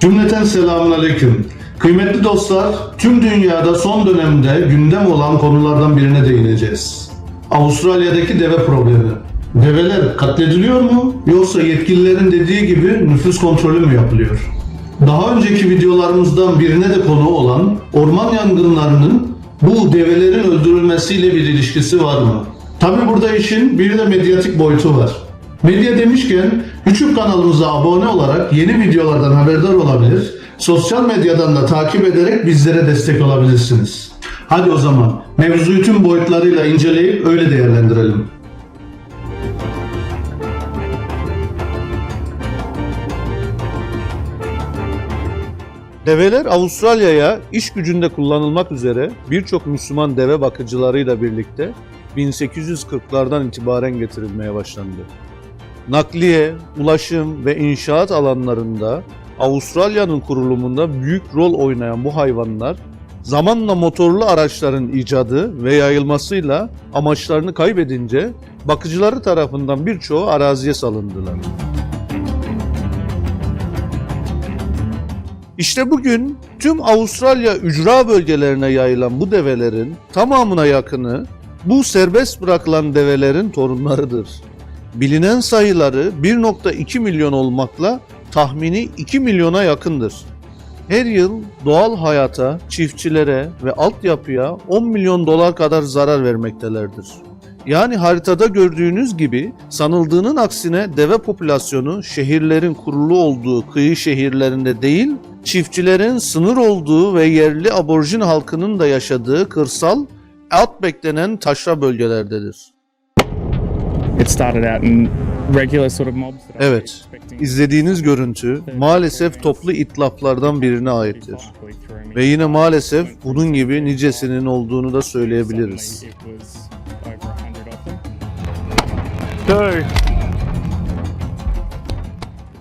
Cümleten selamünaleyküm. Kıymetli dostlar, tüm dünyada son dönemde gündem olan konulardan birine değineceğiz. Avustralya'daki deve problemi. Develer katlediliyor mu yoksa yetkililerin dediği gibi nüfus kontrolü mü yapılıyor? Daha önceki videolarımızdan birine de konu olan orman yangınlarının bu develerin öldürülmesiyle bir ilişkisi var mı? Tabi burada işin bir de medyatik boyutu var. Medya demişken YouTube kanalımıza abone olarak yeni videolardan haberdar olabilir, sosyal medyadan da takip ederek bizlere destek olabilirsiniz. Hadi o zaman mevzuyu tüm boyutlarıyla inceleyip öyle değerlendirelim. Develer Avustralya'ya iş gücünde kullanılmak üzere birçok Müslüman deve bakıcılarıyla birlikte 1840'lardan itibaren getirilmeye başlandı. Nakliye, ulaşım ve inşaat alanlarında Avustralya'nın kurulumunda büyük rol oynayan bu hayvanlar zamanla motorlu araçların icadı ve yayılmasıyla amaçlarını kaybedince bakıcıları tarafından birçoğu araziye salındılar. İşte bugün tüm Avustralya ücra bölgelerine yayılan bu develerin tamamına yakını bu serbest bırakılan develerin torunlarıdır. Bilinen sayıları 1.2 milyon olmakla tahmini 2 milyona yakındır. Her yıl doğal hayata, çiftçilere ve altyapıya 10 milyon dolar kadar zarar vermektelerdir. Yani haritada gördüğünüz gibi sanıldığının aksine deve popülasyonu şehirlerin kurulu olduğu kıyı şehirlerinde değil, çiftçilerin sınır olduğu ve yerli aborjin halkının da yaşadığı kırsal outback denen taşra bölgelerdedir. Evet, izlediğiniz görüntü maalesef toplu itlaflardan birine aittir. Ve yine maalesef bunun gibi nicesinin olduğunu da söyleyebiliriz. It was over 100 of them.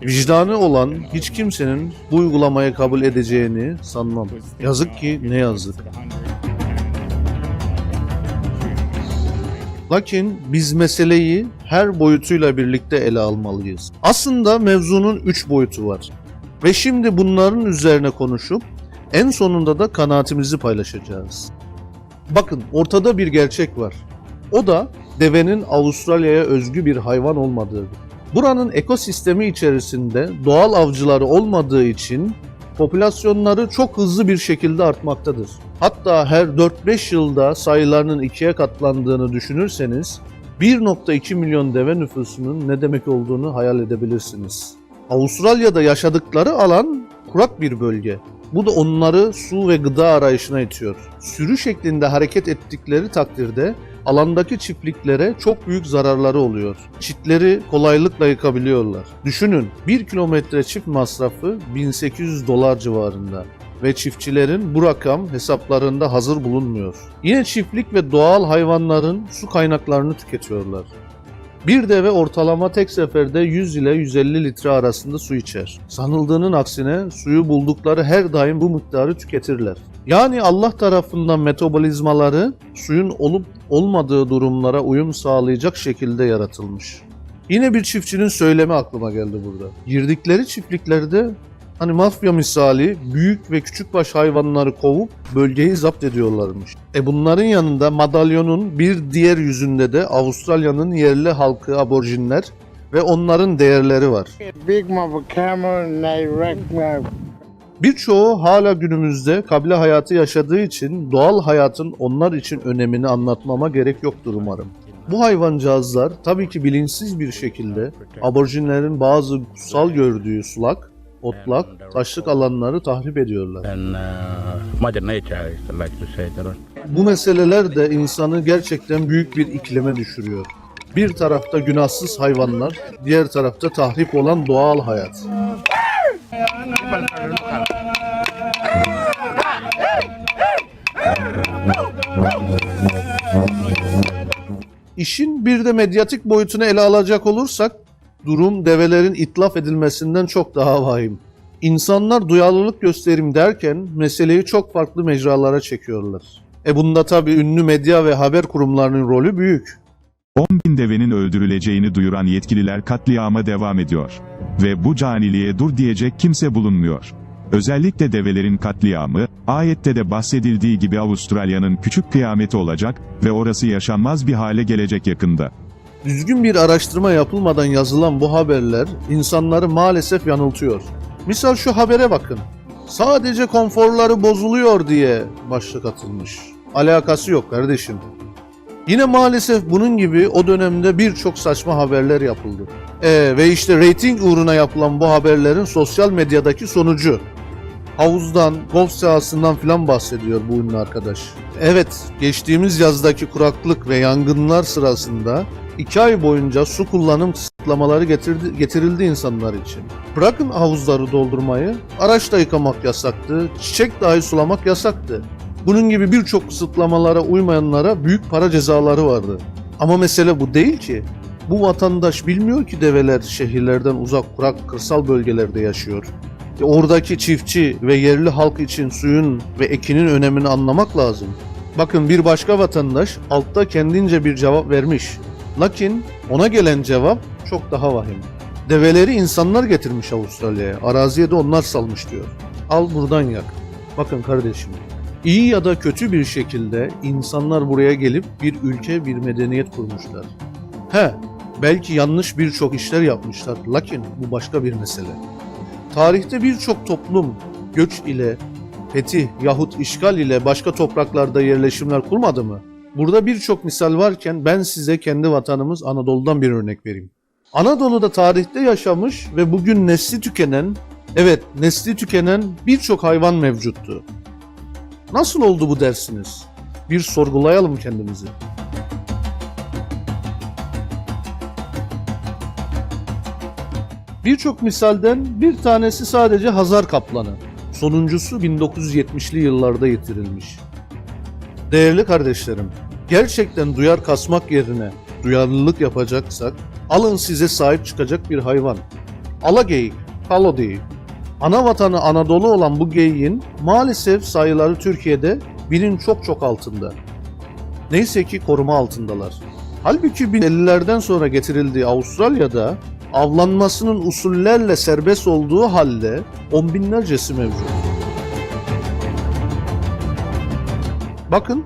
Vicdanı olan hiç kimsenin bu uygulamayı kabul edeceğini sanmam. Yazık ki ne yazık. Lakin biz meseleyi her boyutuyla birlikte ele almalıyız. Aslında mevzunun üç boyutu var. Ve şimdi bunların üzerine konuşup en sonunda da kanaatimizi paylaşacağız. Bakın ortada bir gerçek var. O da devenin Avustralya'ya özgü bir hayvan olmadığıdır. Buranın ekosistemi içerisinde doğal avcıları olmadığı için popülasyonları çok hızlı bir şekilde artmaktadır. Hatta her 4-5 yılda sayılarının ikiye katlandığını düşünürseniz 1.2 milyon deve nüfusunun ne demek olduğunu hayal edebilirsiniz. Avustralya'da yaşadıkları alan kurak bir bölge. Bu da onları su ve gıda arayışına itiyor. Sürü şeklinde hareket ettikleri takdirde alandaki çiftliklere çok büyük zararları oluyor. Çitleri kolaylıkla yıkabiliyorlar. Düşünün 1 kilometre çift masrafı 1800 dolar civarında ve çiftçilerin bu rakam hesaplarında hazır bulunmuyor. Yine çiftlik ve doğal hayvanların su kaynaklarını tüketiyorlar. Bir deve ortalama tek seferde 100 ile 150 litre arasında su içer. Sanıldığının aksine suyu buldukları her daim bu miktarı tüketirler. Yani Allah tarafından metabolizmaları suyun olup olmadığı durumlara uyum sağlayacak şekilde yaratılmış. Yine bir çiftçinin söylemi aklıma geldi burada. Girdikleri çiftliklerde hani mafya misali büyük ve küçükbaş hayvanları kovup bölgeyi zapt ediyorlarmış. E bunların yanında madalyonun bir diğer yüzünde de Avustralya'nın yerli halkı aborjinler ve onların değerleri var. Birçoğu hala günümüzde kabile hayatı yaşadığı için doğal hayatın onlar için önemini anlatmama gerek yoktur umarım. Bu hayvancağızlar tabii ki bilinçsiz bir şekilde aborjinlerin bazı kutsal gördüğü sulak, otlak, taşlık alanları tahrip ediyorlar. uh. Bu meseleler de insanı gerçekten büyük bir iklime düşürüyor. Bir tarafta günahsız hayvanlar, diğer tarafta tahrip olan doğal hayat. İşin bir de medyatik boyutunu ele alacak olursak, durum develerin itlaf edilmesinden çok daha vahim. İnsanlar duyarlılık gösterim derken meseleyi çok farklı mecralara çekiyorlar. E bunda tabii ünlü medya ve haber kurumlarının rolü büyük. 10 bin devenin öldürüleceğini duyuran yetkililer katliama devam ediyor. Ve bu caniliğe dur diyecek kimse bulunmuyor. Özellikle develerin katliamı, ayette de bahsedildiği gibi Avustralya'nın küçük kıyameti olacak ve orası yaşanmaz bir hale gelecek yakında. Düzgün bir araştırma yapılmadan yazılan bu haberler insanları maalesef yanıltıyor. Misal şu habere bakın. Sadece konforları bozuluyor diye başlık atılmış. Alakası yok kardeşim. Yine maalesef bunun gibi o dönemde birçok saçma haberler yapıldı. Ee, ve işte reyting uğruna yapılan bu haberlerin sosyal medyadaki sonucu. Havuzdan, golf sahasından filan bahsediyor bu ünlü arkadaş. Evet, geçtiğimiz yazdaki kuraklık ve yangınlar sırasında 2 ay boyunca su kullanım kısıtlamaları getirdi, getirildi insanlar için. Bırakın havuzları doldurmayı, araç da yıkamak yasaktı, çiçek dahi sulamak yasaktı. Bunun gibi birçok kısıtlamalara uymayanlara büyük para cezaları vardı. Ama mesele bu değil ki. Bu vatandaş bilmiyor ki develer şehirlerden uzak kurak kırsal bölgelerde yaşıyor. E, Oradaki çiftçi ve yerli halk için suyun ve ekinin önemini anlamak lazım. Bakın bir başka vatandaş altta kendince bir cevap vermiş. Lakin ona gelen cevap çok daha vahim. Develeri insanlar getirmiş Avustralya'ya. Araziye de onlar salmış diyor. Al buradan yak. Bakın kardeşim. iyi ya da kötü bir şekilde insanlar buraya gelip bir ülke, bir medeniyet kurmuşlar. He, belki yanlış birçok işler yapmışlar. Lakin bu başka bir mesele. Tarihte birçok toplum göç ile, fetih yahut işgal ile başka topraklarda yerleşimler kurmadı mı? Burada birçok misal varken ben size kendi vatanımız Anadolu'dan bir örnek vereyim. Anadolu'da tarihte yaşamış ve bugün nesli tükenen, evet nesli tükenen birçok hayvan mevcuttu. Nasıl oldu bu dersiniz? Bir sorgulayalım kendimizi. Birçok misalden bir tanesi sadece Hazar kaplanı. Sonuncusu 1970'li yıllarda yitirilmiş. Değerli kardeşlerim, gerçekten duyar kasmak yerine duyarlılık yapacaksak alın size sahip çıkacak bir hayvan. Ala geyik, kalo değil. Ana vatanı Anadolu olan bu geyiğin maalesef sayıları Türkiye'de binin çok çok altında. Neyse ki koruma altındalar. Halbuki 1050'lerden sonra getirildiği Avustralya'da avlanmasının usullerle serbest olduğu halde on binlercesi mevcut. Bakın,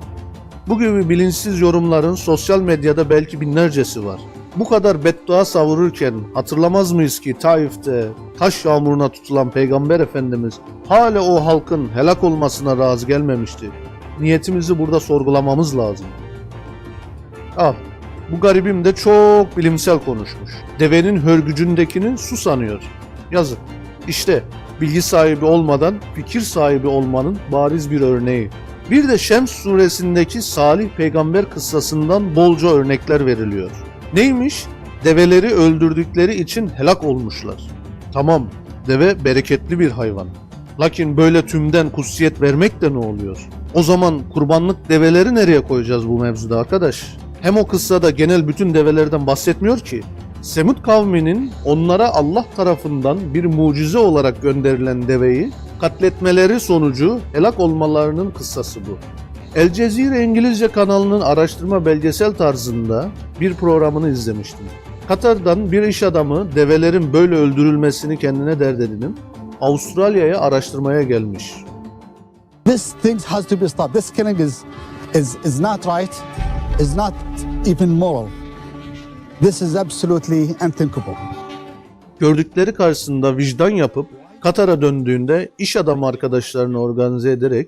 bu gibi bilinçsiz yorumların sosyal medyada belki binlercesi var. Bu kadar beddua savururken hatırlamaz mıyız ki Taif'te taş yağmuruna tutulan Peygamber Efendimiz hala o halkın helak olmasına razı gelmemişti. Niyetimizi burada sorgulamamız lazım. Ah, bu garibim de çok bilimsel konuşmuş. Devenin hörgücündekini su sanıyor. Yazık. İşte bilgi sahibi olmadan fikir sahibi olmanın bariz bir örneği. Bir de Şems suresindeki Salih peygamber kıssasından bolca örnekler veriliyor. Neymiş? Develeri öldürdükleri için helak olmuşlar. Tamam, deve bereketli bir hayvan. Lakin böyle tümden kutsiyet vermek de ne oluyor? O zaman kurbanlık develeri nereye koyacağız bu mevzuda arkadaş? Hem o kıssada genel bütün develerden bahsetmiyor ki. Semut kavminin onlara Allah tarafından bir mucize olarak gönderilen deveyi katletmeleri sonucu helak olmalarının kıssası bu. El Cezire İngilizce kanalının araştırma belgesel tarzında bir programını izlemiştim. Katar'dan bir iş adamı develerin böyle öldürülmesini kendine dert edinip Avustralya'ya araştırmaya gelmiş. This thing has to be stopped. This killing is, is, is not right, is not even moral. This is absolutely unthinkable. Gördükleri karşısında vicdan yapıp Katar'a döndüğünde iş adamı arkadaşlarını organize ederek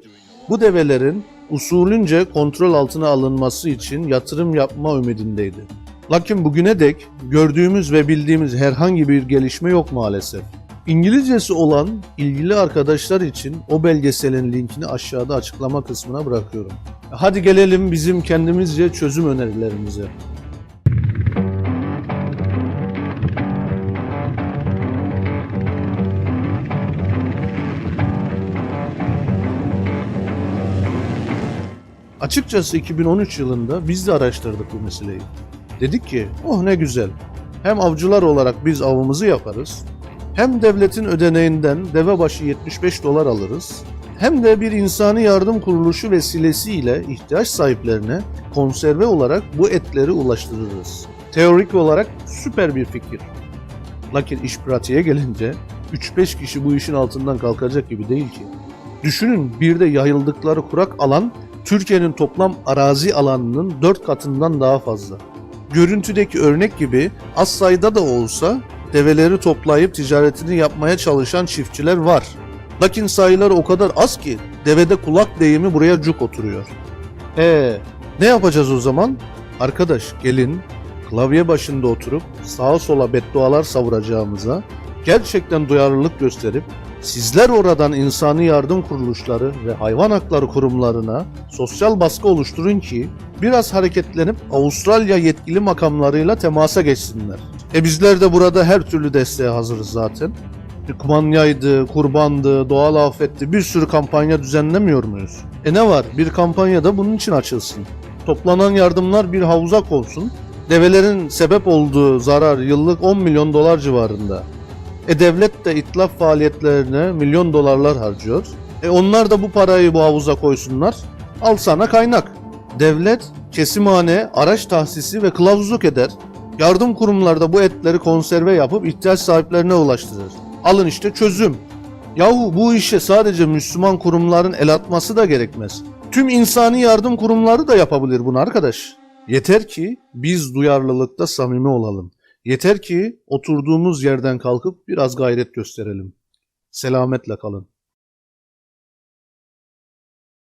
bu develerin usulünce kontrol altına alınması için yatırım yapma ümidindeydi. Lakin bugüne dek gördüğümüz ve bildiğimiz herhangi bir gelişme yok maalesef. İngilizcesi olan ilgili arkadaşlar için o belgeselin linkini aşağıda açıklama kısmına bırakıyorum. Hadi gelelim bizim kendimizce çözüm önerilerimize. Açıkçası 2013 yılında biz de araştırdık bu meseleyi. Dedik ki, oh ne güzel. Hem avcılar olarak biz avımızı yaparız, hem devletin ödeneğinden deve başı 75 dolar alırız, hem de bir insani yardım kuruluşu vesilesiyle ihtiyaç sahiplerine konserve olarak bu etleri ulaştırırız. Teorik olarak süper bir fikir. Lakin iş pratiğe gelince 3-5 kişi bu işin altından kalkacak gibi değil ki. Düşünün bir de yayıldıkları kurak alan Türkiye'nin toplam arazi alanının 4 katından daha fazla. Görüntüdeki örnek gibi az sayıda da olsa develeri toplayıp ticaretini yapmaya çalışan çiftçiler var. Lakin sayıları o kadar az ki devede kulak deyimi buraya cuk oturuyor. E ne yapacağız o zaman? Arkadaş gelin klavye başında oturup sağa sola beddualar savuracağımıza gerçekten duyarlılık gösterip sizler oradan insani yardım kuruluşları ve hayvan hakları kurumlarına sosyal baskı oluşturun ki biraz hareketlenip Avustralya yetkili makamlarıyla temasa geçsinler. E bizler de burada her türlü desteğe hazırız zaten. Kumanyaydı, kurbandı, doğal afetti bir sürü kampanya düzenlemiyor muyuz? E ne var? Bir kampanya da bunun için açılsın. Toplanan yardımlar bir havuza konsun. Develerin sebep olduğu zarar yıllık 10 milyon dolar civarında. E devlet de itlaf faaliyetlerine milyon dolarlar harcıyor. E onlar da bu parayı bu havuza koysunlar. Al sana kaynak. Devlet kesimhane, araç tahsisi ve kılavuzluk eder. Yardım kurumlarda bu etleri konserve yapıp ihtiyaç sahiplerine ulaştırır. Alın işte çözüm. Yahu bu işe sadece Müslüman kurumların el atması da gerekmez. Tüm insani yardım kurumları da yapabilir bunu arkadaş. Yeter ki biz duyarlılıkta samimi olalım. Yeter ki oturduğumuz yerden kalkıp biraz gayret gösterelim. Selametle kalın.